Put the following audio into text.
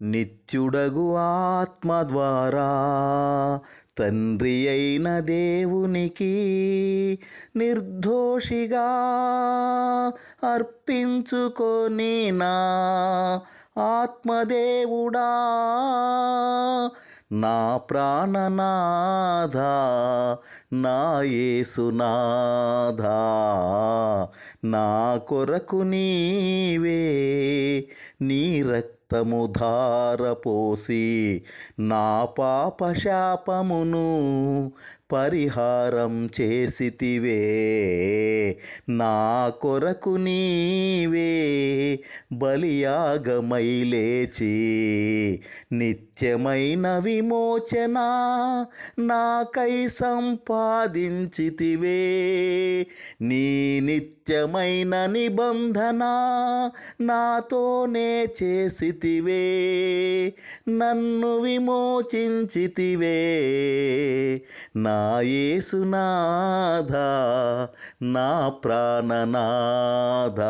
నిత్యుడగు ఆత్మ ద్వారా తండ్రి అయిన దేవునికి నిర్దోషిగా అర్పించుకొని నా ఆత్మదేవుడా నా ప్రాణనాథ నా యేసునాథ నా కొరకు నీవే నీ రక్తము ధారపోసి నా పాప శాపమును పరిహారం చేసితివే. నా కొరకు నీవే బలియాగమై లేచి నిత్యమైన విమోచన నాకై సంపాదించితివే. నీ నిత్యమైన నిబంధన నాతోనే చేసితివే నన్ను విమోచించితివే. నా యేసునాథ నా ప్రాణనాథ.